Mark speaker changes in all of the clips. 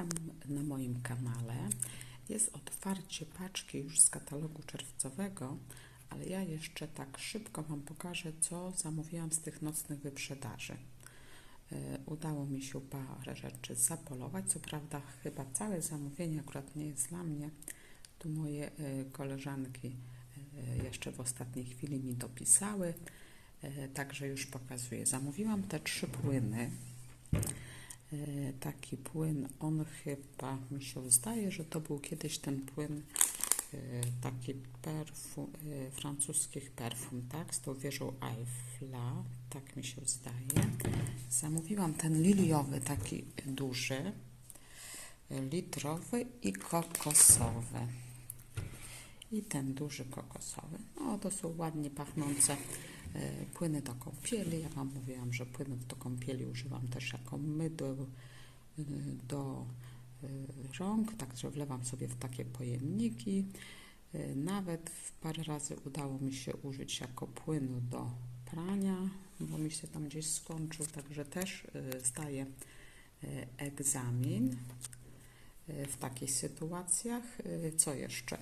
Speaker 1: Witam na moim kanale. Jest otwarcie paczki już z katalogu czerwcowego, ale ja jeszcze tak szybko Wam pokażę, co zamówiłam z tych nocnych wyprzedaży. E, Udało mi się parę rzeczy zapolować. Co prawda, chyba całe zamówienie akurat nie jest dla mnie. Tu moje e, koleżanki e, jeszcze w ostatniej chwili mi dopisały, także już pokazuję. Zamówiłam te trzy płyny. E, taki płyn, on chyba mi się zdaje, że to był kiedyś ten płyn e, taki perfum, e, francuskich perfum, tak, z tą wieżą Eiffla, tak mi się zdaje. Zamówiłam ten liliowy, taki duży, litrowy i kokosowy. I ten duży kokosowy. No, to są ładnie pachnące płyny do kąpieli. Ja Wam mówiłam, że płynów do kąpieli używam też jako mydło e, do e, rąk, także wlewam sobie w takie pojemniki. E, Nawet parę razy udało mi się użyć jako płynu do prania, bo mi się tam gdzieś skończył, także też e, zdaję e, egzamin e, w takich sytuacjach. E, Co jeszcze?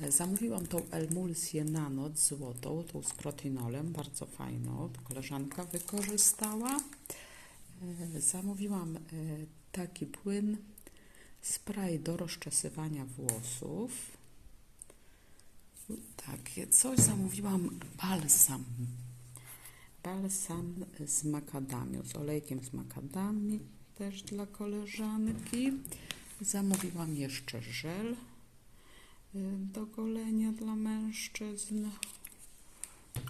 Speaker 1: E, Zamówiłam tą emulsję na noc złotą, tą z protinolem, bardzo fajną. Koleżanka wykorzystała. E, Zamówiłam e, taki płyn, spray do rozczesywania włosów. Takie coś. Zamówiłam balsam. Balsam z makadamiu, z olejkiem z makadami, też dla koleżanki. Zamówiłam jeszcze żel do golenia dla mężczyzn.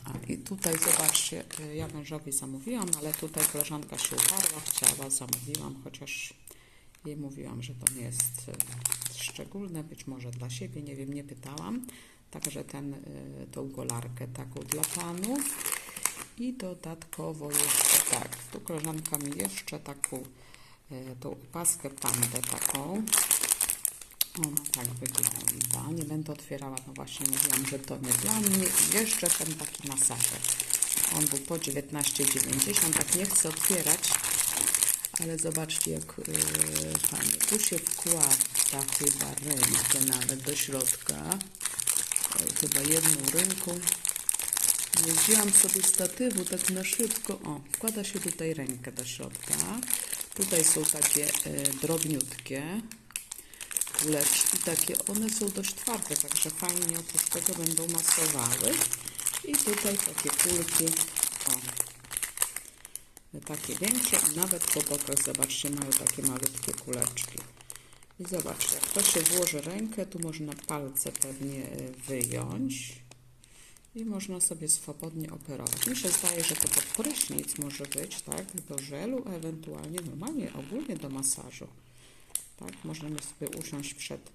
Speaker 1: A i tutaj zobaczcie, y, ja mężowi zamówiłam, ale tutaj koleżanka się uparła, chciała, zamówiłam, chociaż jej mówiłam, że to nie jest y, szczególne, być może dla siebie, nie wiem, nie pytałam. Także ten, y, tą golarkę taką dla panów. I dodatkowo jeszcze tak, tu koleżanka mi jeszcze taką, y, tą opaskę pandę taką. Ona tak wygląda. Nie będę otwierała, no właśnie mówiłam, że to nie dla mnie. Jeszcze ten taki masażer. On był po 19,90. Tak nie chcę otwierać, ale zobaczcie jak yy, fajnie. Tu się wkłada chyba rękę nawet do środka. Chyba jedną ręką. Wzięłam sobie statywu tak na szybko. O, wkłada się tutaj rękę do środka. Tutaj są takie yy, drobniutkie kuleczki takie, one są dość twarde, także fajnie oprócz tego będą masowały. I tutaj takie kulki, o, takie większe, a nawet po bokach, zobaczcie, mają takie malutkie kuleczki. I zobaczcie, jak to się włoży rękę, tu można palce pewnie y, wyjąć i można sobie swobodnie operować. Mi się zdaje, że to pod prysznic może być, tak, do żelu, ewentualnie normalnie, ogólnie do masażu. Tak, możemy sobie usiąść przed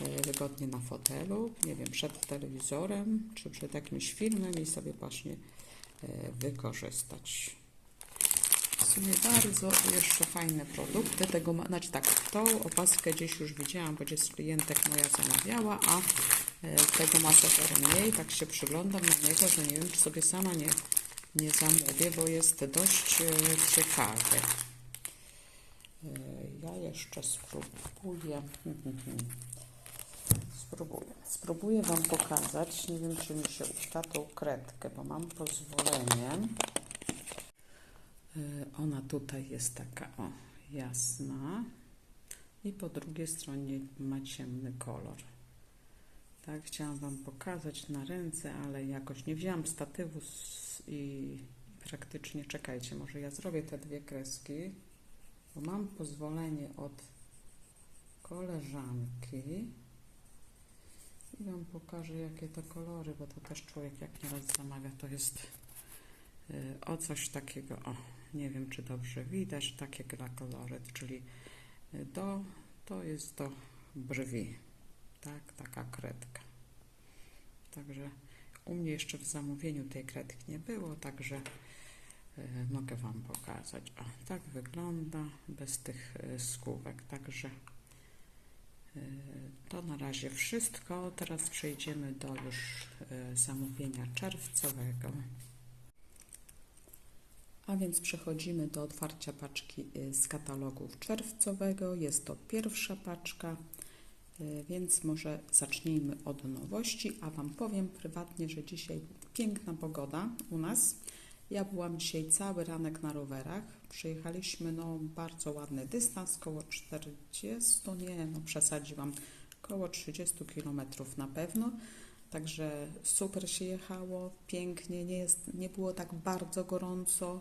Speaker 1: e, wygodnie na fotelu, nie wiem, przed telewizorem czy przed jakimś filmem i sobie właśnie e, wykorzystać. W sumie bardzo jeszcze fajne produkty. Tego, znaczy tak, tą opaskę gdzieś już widziałam, bo gdzieś klientek moja zamawiała, a e, tego masażera mniej, tak się przyglądam na niego, że nie wiem, czy sobie sama nie, nie zamówię, bo jest dość ciekawy. Ja jeszcze spróbuję. Spróbuję. Spróbuję Wam pokazać. Nie wiem, czy mi się uda tą kredkę, bo mam pozwolenie. E, Ona tutaj jest taka o, jasna i po drugiej stronie ma ciemny kolor. Tak, chciałam Wam pokazać na ręce, ale jakoś nie wzięłam statywu i praktycznie, czekajcie, może ja zrobię te dwie kreski bo mam pozwolenie od koleżanki i Wam pokażę jakie to kolory, bo to też człowiek jak nieraz zamawia, to jest y, o coś takiego, o nie wiem czy dobrze widać, takie gra kolory, czyli y, do, to jest do brwi, tak, taka kredka. Także u mnie jeszcze w zamówieniu tej kredki nie było, także mogę Wam pokazać. O, tak wygląda bez tych e, skówek. Także e, to na razie wszystko. Teraz przejdziemy do już e, zamówienia czerwcowego. A więc przechodzimy do otwarcia paczki z katalogu czerwcowego. Jest to pierwsza paczka, więc może zacznijmy od nowości. A Wam powiem prywatnie, że dzisiaj piękna pogoda u nas. Ja byłam dzisiaj cały ranek na rowerach. Przyjechaliśmy no bardzo ładny dystans, koło 40, nie no przesadziłam, koło 30 km na pewno. Także super się jechało, pięknie, nie, jest, nie było tak bardzo gorąco.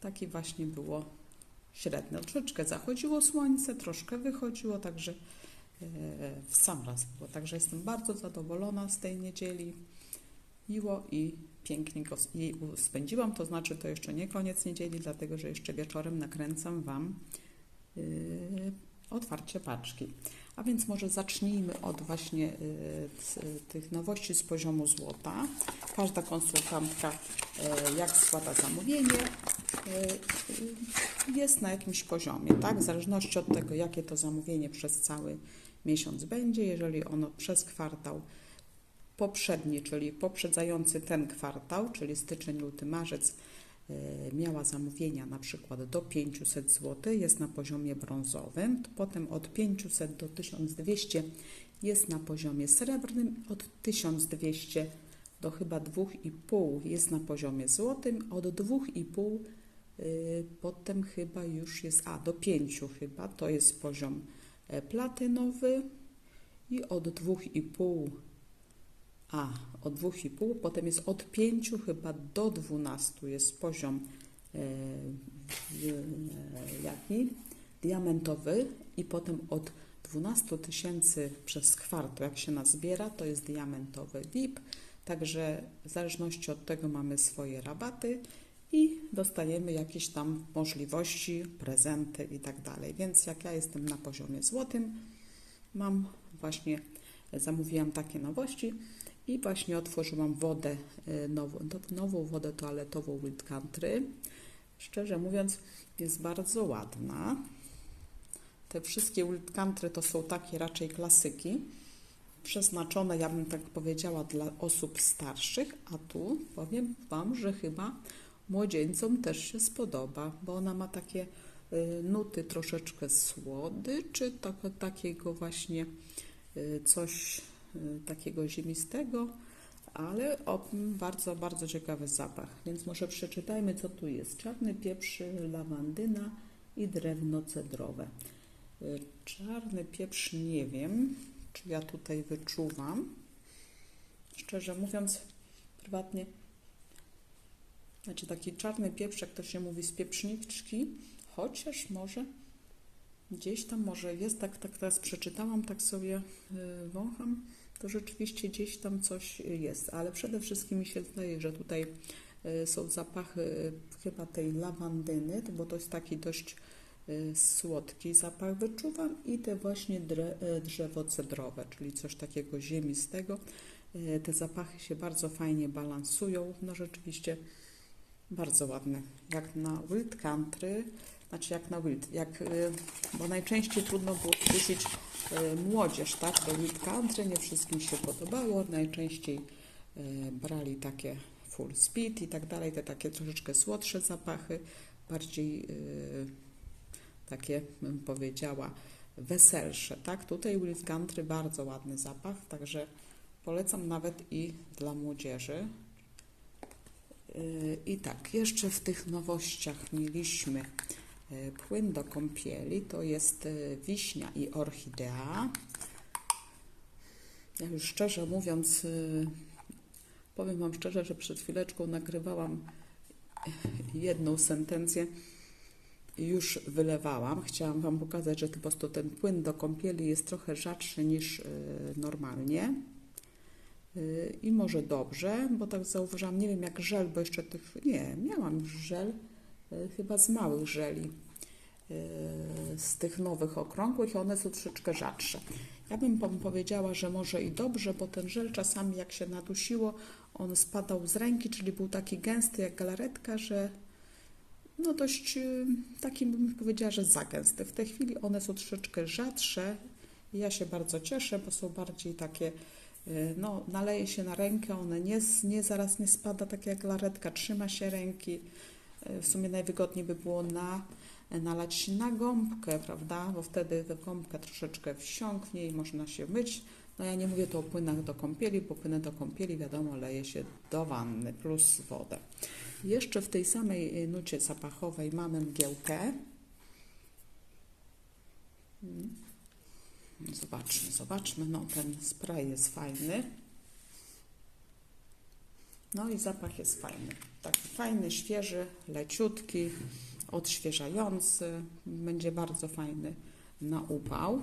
Speaker 1: Taki właśnie było średnio. Troszeczkę zachodziło słońce, troszkę wychodziło, także e, w sam raz było. Także jestem bardzo zadowolona z tej niedzieli. Miło i pięknie go jej spędziłam. To znaczy, to jeszcze nie koniec niedzieli, dlatego że jeszcze wieczorem nakręcam Wam yy, otwarcie paczki. A więc może zacznijmy od właśnie yy, tych nowości z poziomu złota. Każda konsultantka, yy, jak składa zamówienie, jest na jakimś poziomie, tak? W zależności od tego, jakie to zamówienie przez cały miesiąc będzie. Jeżeli ono przez kwartał poprzedni, czyli poprzedzający ten kwartał, czyli styczeń, luty, marzec, e, miała zamówienia na przykład do 500 zł, jest na poziomie brązowym, potem od 500 do 1200 jest na poziomie srebrnym, od 1200 do chyba 2,5 jest na poziomie złotym, od 2,5 y, potem chyba już jest, a do 5 chyba, to jest poziom e, platynowy i od 2,5 a od 2,5, potem jest od 5 chyba do 12 jest poziom e, e, jaki? Diamentowy i potem od 12 tysięcy przez kwartał, jak się nazbiera, to jest diamentowy VIP. Także w zależności od tego mamy swoje rabaty i dostajemy jakieś tam możliwości, prezenty i tak dalej. Więc jak ja jestem na poziomie złotym, mam właśnie, zamówiłam takie nowości i właśnie otworzyłam wodę, y, nową, nową wodę toaletową Wild Country. Szczerze mówiąc, jest bardzo ładna. Te wszystkie Wild Country to są takie raczej klasyki, przeznaczone, ja bym tak powiedziała, dla osób starszych, a tu powiem Wam, że chyba młodzieńcom też się spodoba, bo ona ma takie y, nuty troszeczkę słodyczy, tak, takiego właśnie y, coś takiego ziemistego, ale o, bardzo, bardzo ciekawy zapach. Więc może przeczytajmy, co tu jest. Czarny pieprz, lawandyna i drewno cedrowe. Y, Czarny pieprz nie wiem, czy ja tutaj wyczuwam. Szczerze mówiąc, prywatnie, znaczy taki czarny pieprz, jak to się mówi, z pieprzniczki, chociaż może gdzieś tam może jest, tak, tak teraz przeczytałam, tak sobie y, wącham, to rzeczywiście gdzieś tam coś jest, ale przede wszystkim mi się zdaje, że tutaj y, są zapachy y, chyba tej lawandyny, bo to jest taki dość y, słodki zapach. Wyczuwam i te właśnie drzewo cedrowe, czyli coś takiego ziemistego. Te zapachy się bardzo fajnie balansują, no rzeczywiście bardzo ładne, jak na Wild Country, znaczy jak na Wild, jak, y, bo najczęściej trudno było skusić y, młodzież, tak, do Wild Country, nie wszystkim się podobało, najczęściej y, brali takie full speed i tak dalej, te takie troszeczkę słodsze zapachy, bardziej takie, bym powiedziała, weselsze, tak, tutaj Wild Country bardzo ładny zapach, także polecam nawet i dla młodzieży. I tak, jeszcze w tych nowościach mieliśmy płyn do kąpieli, to jest yy, wiśnia i orchidea. Ja już szczerze mówiąc, yy, powiem Wam szczerze, że przed chwileczką nagrywałam jedną sentencję już wylewałam. Chciałam Wam pokazać, że po prostu ten płyn do kąpieli jest trochę rzadszy niż normalnie. I może dobrze, bo tak zauważyłam, nie wiem jak żel, bo jeszcze tych, nie, miałam już żel, chyba z małych żeli, y, z tych nowych okrągłych one są troszeczkę rzadsze. Ja bym powiedziała, że może i dobrze, bo ten żel czasami jak się nadusiło, on spadał z ręki, czyli był taki gęsty jak galaretka, że no dość y, taki bym powiedziała, że za gęsty. W tej chwili one są troszeczkę rzadsze i ja się bardzo cieszę, bo są bardziej takie no, naleje się na rękę, one nie, nie zaraz nie spada tak jak laretka, trzyma się ręki. W sumie najwygodniej by było na, nalać na gąbkę, prawda? Bo wtedy ta gąbka troszeczkę wsiąknie i można się myć. No ja nie mówię tu o płynach do kąpieli, bo płyny do kąpieli wiadomo leje się do wanny plus wodę. Jeszcze w tej samej y, nucie zapachowej mamy mgiełkę. Mm. Zobaczmy, zobaczmy. No ten spray jest fajny. No i zapach jest fajny. Taki fajny, świeży, leciutki, odświeżający. Będzie bardzo fajny na upał.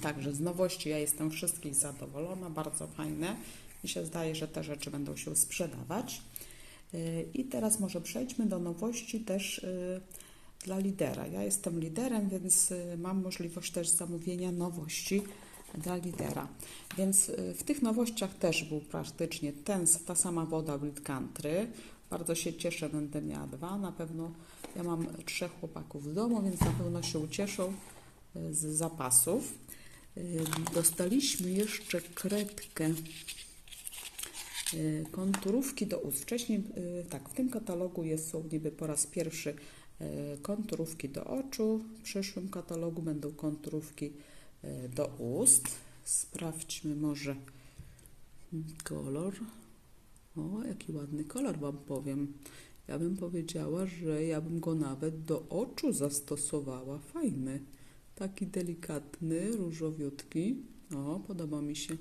Speaker 1: Także z nowości ja jestem wszystkich zadowolona, bardzo fajne. Mi się zdaje, że te rzeczy będą się sprzedawać. Yy, I teraz może przejdźmy do nowości też yy, dla lidera. Ja jestem liderem, więc yy, mam możliwość też zamówienia nowości dla lidera. Więc w tych nowościach też był praktycznie ten, ta sama woda Wild Country. Bardzo się cieszę, będę miała dwa. Na pewno ja mam trzech chłopaków w domu, więc na pewno się ucieszą z zapasów. Dostaliśmy jeszcze kredkę konturówki do ust. Wcześniej, tak, w tym katalogu jest, są niby po raz pierwszy konturówki do oczu. W przyszłym katalogu będą konturówki do ust. Sprawdźmy może kolor. O, jaki ładny kolor Wam powiem. Ja bym powiedziała, że ja bym go nawet do oczu zastosowała. Fajny. Taki delikatny, różowiutki. O, podoba mi się.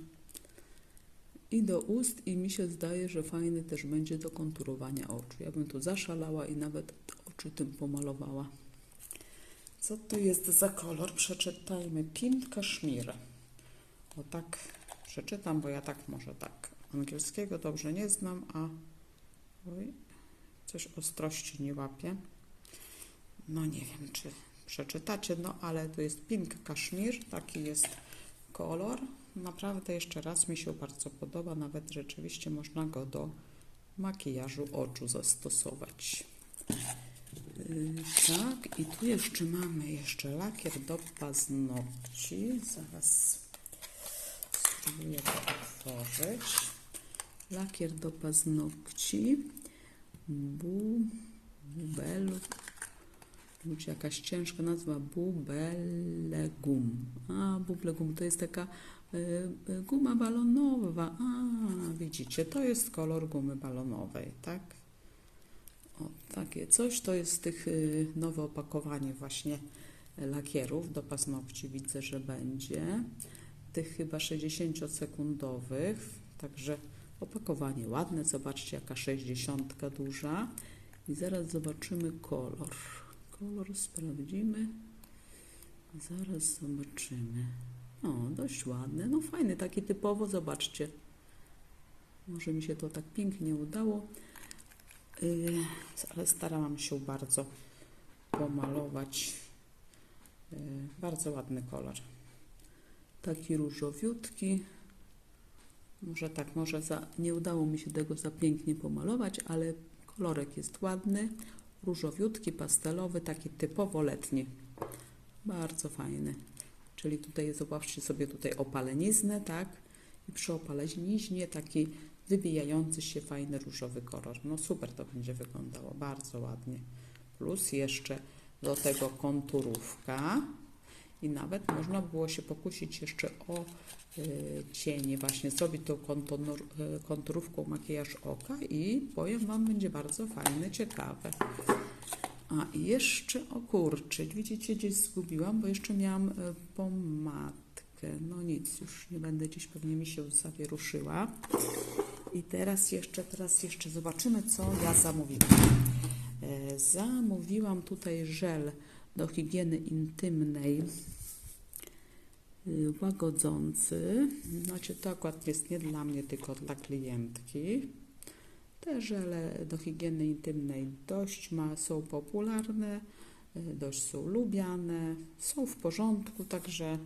Speaker 1: I do ust i mi się zdaje, że fajny też będzie do konturowania oczu. Ja bym tu zaszalała i nawet oczy tym pomalowała. Co to jest za kolor? Przeczytajmy. Pink Kashmir. O tak przeczytam, bo ja tak może tak angielskiego dobrze nie znam, a oj, coś ostrości nie łapię. No nie wiem, czy przeczytacie, no ale to jest Pink Kashmir, taki jest kolor. Naprawdę jeszcze raz mi się bardzo podoba, nawet rzeczywiście można go do makijażu oczu zastosować. Yy, tak, i tu jeszcze mamy jeszcze lakier do paznokci. Zaraz spróbuję to otworzyć. Lakier do paznokci. Bu, bubel, Ludzie jakaś ciężka nazwa Bubelegum. A, Bubelegum to jest taka y, y, guma balonowa. A, widzicie, to jest kolor gumy balonowej, tak? O, takie coś. To jest tych y, nowe opakowanie właśnie lakierów do paznokci. Widzę, że będzie. Tych chyba 60-sekundowych. Także opakowanie ładne. Zobaczcie, jaka 60 duża. I zaraz zobaczymy kolor. Kolor sprawdzimy. Zaraz zobaczymy. O, dość ładny. No fajny, taki typowo, zobaczcie. Może mi się to tak pięknie udało. Yy, ale starałam się bardzo pomalować. Yy, bardzo ładny kolor. Taki różowiutki. Może tak, może za, nie udało mi się tego za pięknie pomalować, ale kolorek jest ładny różowiutki, pastelowy, taki typowo letni. Bardzo fajny. Czyli tutaj zobaczcie sobie tutaj opaleniznę, tak? I przy opaleniźnie taki wybijający się fajny różowy kolor. No super to będzie wyglądało, bardzo ładnie. Plus jeszcze do tego konturówka i nawet można było się pokusić jeszcze o y, cienie, właśnie zrobić tą kontur, y, konturówką makijaż oka i powiem Wam, będzie bardzo fajne, ciekawe. A jeszcze, o kurczę, widzicie, gdzieś zgubiłam, bo jeszcze miałam y, pomadkę. No nic, już nie będę gdzieś pewnie mi się zawieruszyła. I teraz jeszcze, teraz jeszcze zobaczymy, co ja zamówiłam. E, zamówiłam tutaj żel do higieny intymnej y, łagodzący. Znaczy to akurat jest nie dla mnie, tylko dla klientki. Te żele do higieny intymnej dość ma, są popularne, y, dość są lubiane, są w porządku, także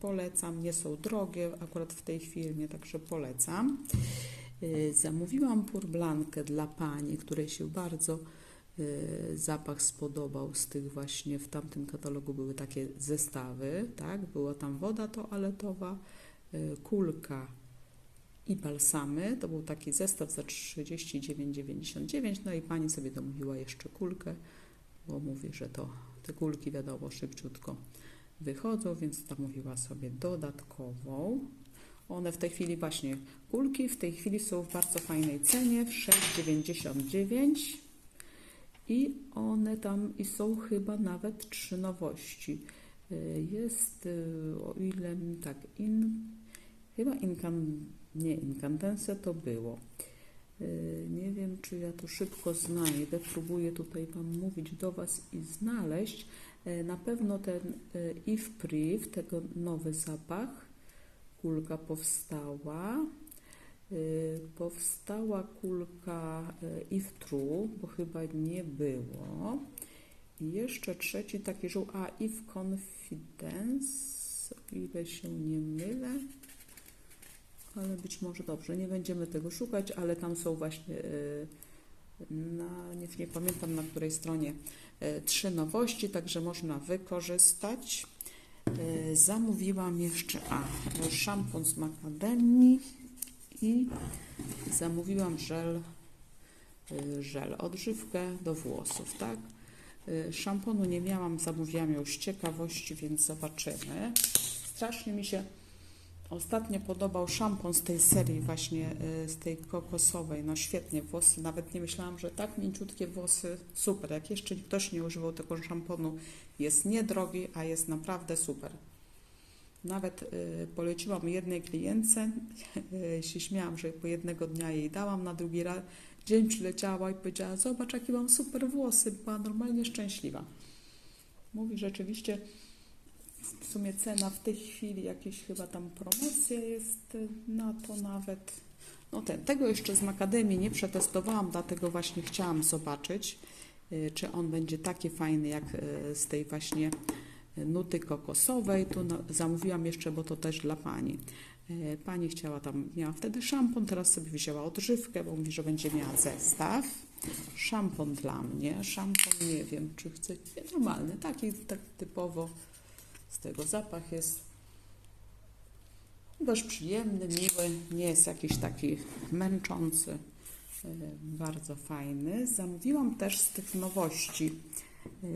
Speaker 1: polecam. Nie są drogie akurat w tej firmie, także polecam. Zamówiłam purblankę dla pani, której się bardzo Y, zapach spodobał z tych właśnie, w tamtym katalogu były takie zestawy, tak, była tam woda toaletowa, y, kulka i balsamy. To był taki zestaw za 39,99. No i pani sobie domówiła jeszcze kulkę, bo mówi, że to te kulki wiadomo szybciutko wychodzą, więc zamówiła sobie dodatkową. One w tej chwili właśnie kulki w tej chwili są w bardzo fajnej cenie w 6,99 i one tam i są chyba nawet trzy nowości. Y, Jest y, o ile tak in chyba inkan, nie incandense to było. Y, Nie wiem, czy ja to szybko znajdę. Próbuję tutaj Wam mówić do Was i znaleźć. Na pewno ten If Priv, tego nowy zapach, kulka powstała. Y, Powstała kulka y, If True, bo chyba nie było. I jeszcze trzeci taki żół, a If Confidence, o ile się nie mylę ale być może dobrze, nie będziemy tego szukać, ale tam są właśnie y, na, nie, nie pamiętam na której stronie trzy nowości, także można wykorzystać. Y, Zamówiłam jeszcze a, szampon z makademii i zamówiłam żel, y, żel, odżywkę do włosów, tak? Y, Szamponu nie miałam, zamówiłam ją z ciekawości, więc zobaczymy. Strasznie mi się Ostatnio podobał szampon z tej serii właśnie, y, z tej kokosowej. No świetnie, włosy, nawet nie myślałam, że tak mięciutkie włosy, super. Jak jeszcze ktoś nie używał tego szamponu, jest niedrogi, a jest naprawdę super. Nawet y, poleciłam jednej klientce, y, się śmiałam, że po jednego dnia jej dałam, na drugi raz dzień przyleciała i powiedziała, zobacz jakie mam super włosy, była normalnie szczęśliwa. Mówi rzeczywiście, w sumie cena w tej chwili, jakieś chyba tam promocja jest y, na to nawet. No ten, tego jeszcze z Makademii nie przetestowałam, dlatego właśnie chciałam zobaczyć, y, czy on będzie taki fajny jak y, z tej właśnie nuty kokosowej. Tu zamówiłam jeszcze, bo to też dla pani. Pani chciała tam, miała wtedy szampon, teraz sobie wzięła odżywkę, bo mówi, że będzie miała zestaw. Szampon dla mnie, szampon nie wiem, czy chce, normalny, taki tak typowo z tego zapach jest dość przyjemny, miły, nie jest jakiś taki męczący, e, bardzo fajny. Zamówiłam też z tych nowości. E,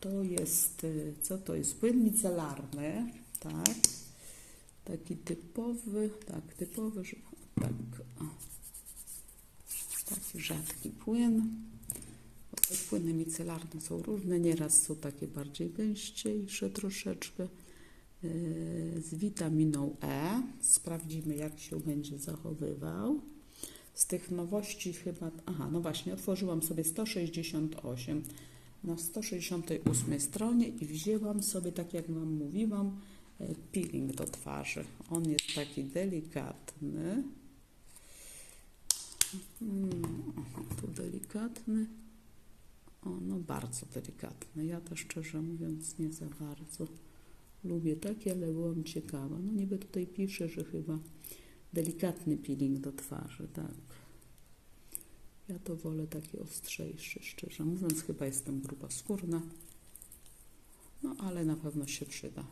Speaker 1: To jest, e, co to jest? Płyn micelarny, tak. Taki typowy, tak, typowy, tak, taki rzadki płyn. Płyny micelarne są różne, nieraz są takie bardziej gęściejsze troszeczkę. Yy, Z witaminą E. Sprawdzimy, jak się będzie zachowywał. Z tych nowości chyba. Aha, no właśnie, otworzyłam sobie 168 na 168 stronie i wzięłam sobie, tak jak Wam mówiłam, e, peeling do twarzy. On jest taki delikatny. Mm, tu delikatny. O, no bardzo delikatny. Ja to szczerze mówiąc nie za bardzo lubię takie, ale byłam ciekawa. No niby tutaj pisze, że chyba delikatny peeling do twarzy, tak. Ja to wolę taki ostrzejszy, szczerze mówiąc. Chyba jestem gruboskórna. No ale na pewno się przyda.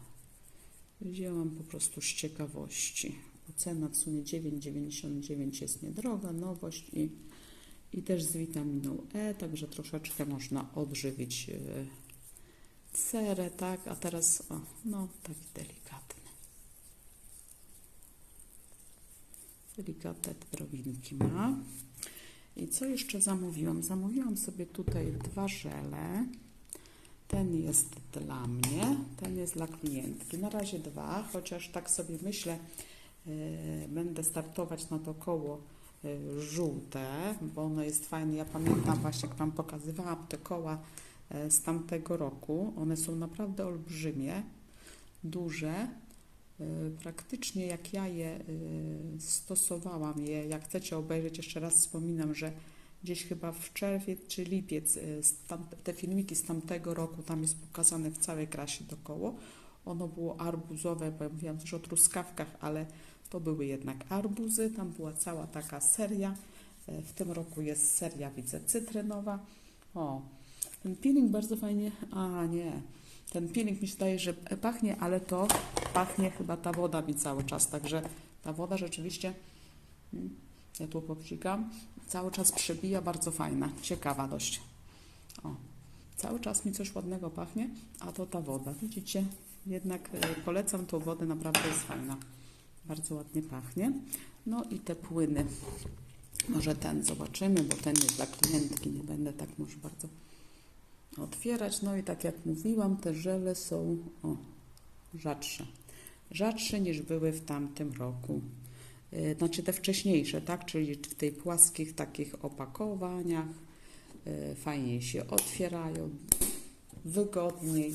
Speaker 1: Wzięłam po prostu z ciekawości. Cena w sumie 9,99 jest niedroga, nowość i i też z witaminą E, także troszeczkę można odżywić e, cerę, tak, a teraz o, no taki delikatny. Delikatne drobinki ma. I co jeszcze zamówiłam? Zamówiłam sobie tutaj dwa żele. Ten jest dla mnie, ten jest dla klientki. Na razie dwa, chociaż tak sobie myślę, e, będę startować na to koło żółte, bo ono jest fajne. Ja pamiętam właśnie, jak Wam pokazywałam te koła e, z tamtego roku. One są naprawdę olbrzymie, duże. E, Praktycznie jak ja je e, stosowałam je, jak chcecie obejrzeć, jeszcze raz wspominam, że gdzieś chyba w czerwiec czy lipiec te filmiki z tamtego roku, tam jest pokazane w całej krasie dokoło. Ono było arbuzowe, bo ja mówiłam też o truskawkach, ale to były jednak arbuzy, tam była cała taka seria. E, W tym roku jest seria, widzę, cytrynowa. O, ten peeling bardzo fajnie, a nie, ten peeling mi się daje, że pachnie, ale to pachnie chyba ta woda mi cały czas, także ta woda rzeczywiście Mm. Ja tu popsikam. Cały czas przebija, bardzo fajna, ciekawa dość. O, cały czas mi coś ładnego pachnie, a to ta woda. Widzicie? Jednak e, polecam tą wodę, naprawdę jest fajna. Bardzo ładnie pachnie. No i te płyny. Może ten zobaczymy, bo ten jest dla klientki. Nie będę tak może bardzo otwierać. No i tak jak mówiłam, te żele są o, rzadsze. Rzadsze niż były w tamtym roku. Yy, Znaczy te wcześniejsze, tak? Czyli w tej płaskich takich opakowaniach. Yy, Fajnie się otwierają, wygodniej.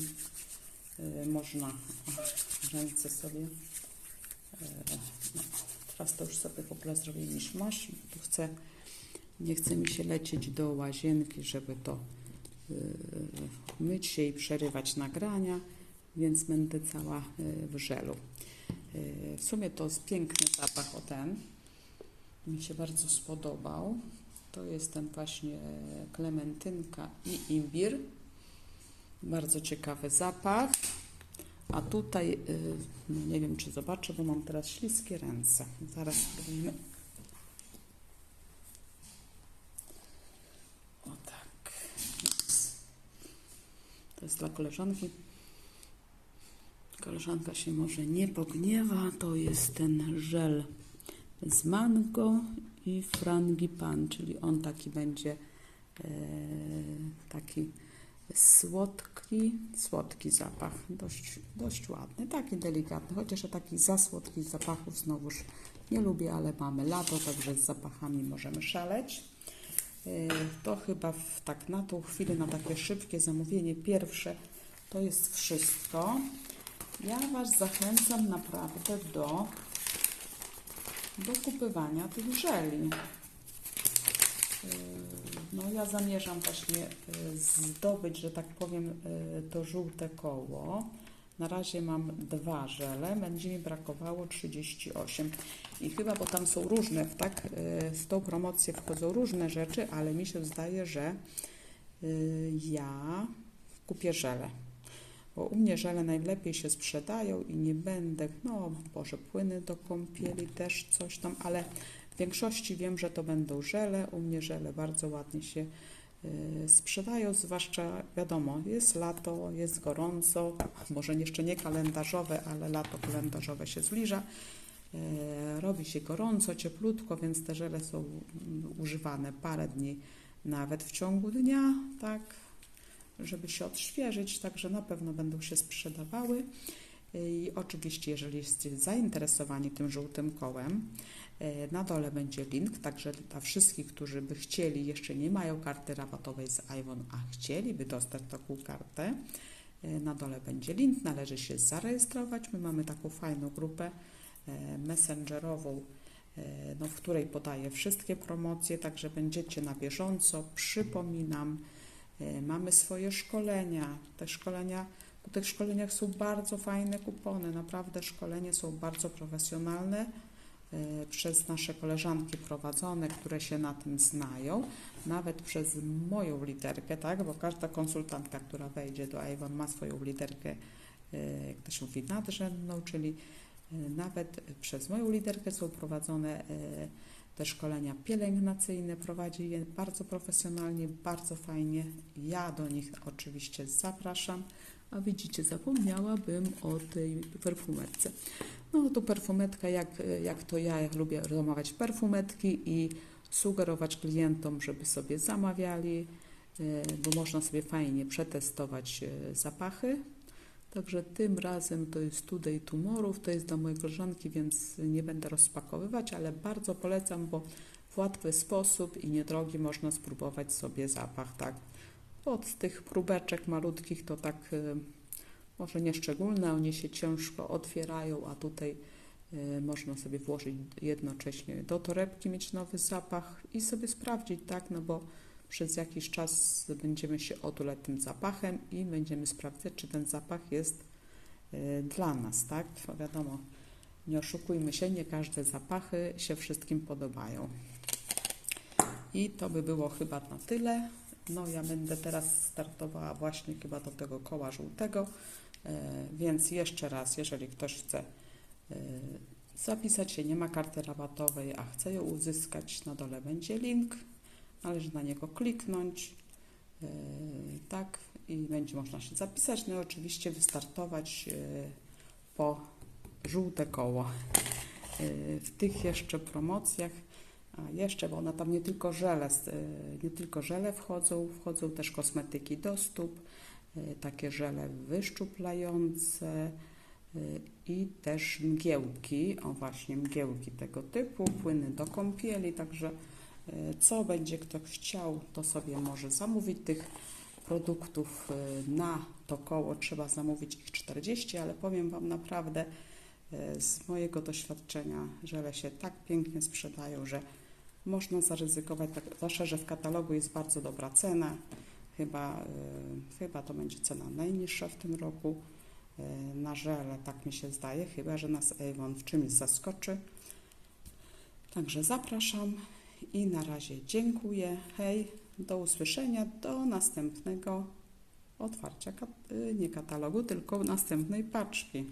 Speaker 1: Yy, Można ręce sobie. No, teraz to już sobie w ogóle zrobię niż masz. Tu chcę, nie chce mi się lecieć do łazienki, żeby to yy, myć się i przerywać nagrania, więc będę cała w żelu. W sumie to jest piękny zapach o ten. Mi się bardzo spodobał. To jest ten właśnie klementynka i imbir. Bardzo ciekawy zapach. A tutaj, yy, no nie wiem czy zobaczę, bo mam teraz śliskie ręce. Zaraz spróbujmy. O tak. To jest dla koleżanki. Koleżanka się może nie pogniewa. To jest ten żel z mango i frangipan, czyli on taki będzie e, taki słodki, słodki zapach, dość, dość ładny, taki delikatny, chociaż ja takich za słodkich zapachów znowuż nie lubię, ale mamy lato, także z zapachami możemy szaleć. E, To chyba w, tak na tą chwilę, na takie szybkie zamówienie pierwsze, to jest wszystko. Ja Was zachęcam naprawdę do do kupywania tych żeli. No ja zamierzam właśnie yy, zdobyć, że tak powiem, yy, to żółte koło. Na razie mam dwa żele, będzie mi brakowało 38. I chyba, bo tam są różne, tak? Yy, W tą promocję wchodzą różne rzeczy, ale mi się zdaje, że ja kupię żele bo u mnie żele najlepiej się sprzedają i nie będę, no Boże, płyny do kąpieli też coś tam, ale w większości wiem, że to będą żele. U mnie żele bardzo ładnie się y, sprzedają, zwłaszcza wiadomo, jest lato, jest gorąco, może jeszcze nie kalendarzowe, ale lato kalendarzowe się zbliża. Y, robi się gorąco, cieplutko, więc te żele są mm, używane parę dni nawet w ciągu dnia, tak, żeby się odświeżyć, także na pewno będą się sprzedawały. I oczywiście, jeżeli jesteście zainteresowani tym żółtym kołem, e, na dole będzie link, także dla wszystkich, którzy by chcieli, jeszcze nie mają karty rabatowej z iWon, a chcieliby dostać taką kartę, e, na dole będzie link, należy się zarejestrować. My mamy taką fajną grupę e, messengerową, e, no, w której podaję wszystkie promocje, także będziecie na bieżąco. Przypominam, E, Mamy swoje szkolenia. Te szkolenia, po tych szkoleniach są bardzo fajne kupony. Naprawdę szkolenie są bardzo profesjonalne e, przez nasze koleżanki prowadzone, które się na tym znają, nawet przez moją literkę, tak, bo każda konsultantka, która wejdzie do Avon ma swoją literkę, e, jak to się mówi, nadrzędną, czyli e, nawet przez moją literkę są prowadzone te szkolenia pielęgnacyjne, prowadzi je bardzo profesjonalnie, bardzo fajnie. Ja do nich oczywiście zapraszam. A widzicie, zapomniałabym o tej perfumetce. No to perfumetka, jak, jak to ja, jak lubię zamawiać perfumetki i sugerować klientom, żeby sobie zamawiali, e, bo można sobie fajnie przetestować e, zapachy. Także tym razem to jest Today Tomorrow, to jest dla mojej koleżanki, więc nie będę rozpakowywać, ale bardzo polecam, bo w łatwy sposób i niedrogi można spróbować sobie zapach, tak. Od tych próbeczek malutkich to tak y, może nie szczególne, one się ciężko otwierają, a tutaj y, można sobie włożyć jednocześnie do torebki, mieć nowy zapach i sobie sprawdzić, tak, no bo przez jakiś czas będziemy się otulać tym zapachem i będziemy sprawdzać, czy ten zapach jest y, dla nas, tak? Wiadomo, nie oszukujmy się, nie każde zapachy się wszystkim podobają. I to by było chyba na tyle. No ja będę teraz startowała właśnie chyba do tego koła żółtego, e, więc jeszcze raz, jeżeli ktoś chce e, zapisać się, nie ma karty rabatowej, a chce ją uzyskać, na dole będzie link, należy na niego kliknąć, yy, tak, i będzie można się zapisać, no i oczywiście wystartować po żółte koło. W tych jeszcze promocjach, a jeszcze, bo ona tam nie tylko żele, yy, nie tylko żele wchodzą, wchodzą też kosmetyki do stóp, yy, takie żele wyszczuplające, y, i też mgiełki, o właśnie mgiełki tego typu, płyny do kąpieli, także y, co będzie ktoś chciał, to sobie może zamówić. Tych produktów y, na to koło, trzeba zamówić ich 40, ale powiem Wam naprawdę y, z mojego doświadczenia, żele się tak pięknie sprzedają, że można zaryzykować, tak, zwłaszcza, że w katalogu jest bardzo dobra cena, chyba, y, chyba to będzie cena najniższa w tym roku y, na żele, tak mi się zdaje, chyba że nas Avon w czymś zaskoczy. Także zapraszam i na razie dziękuję. Hej, do usłyszenia, do następnego otwarcia, kat- y, nie katalogu, tylko następnej paczki.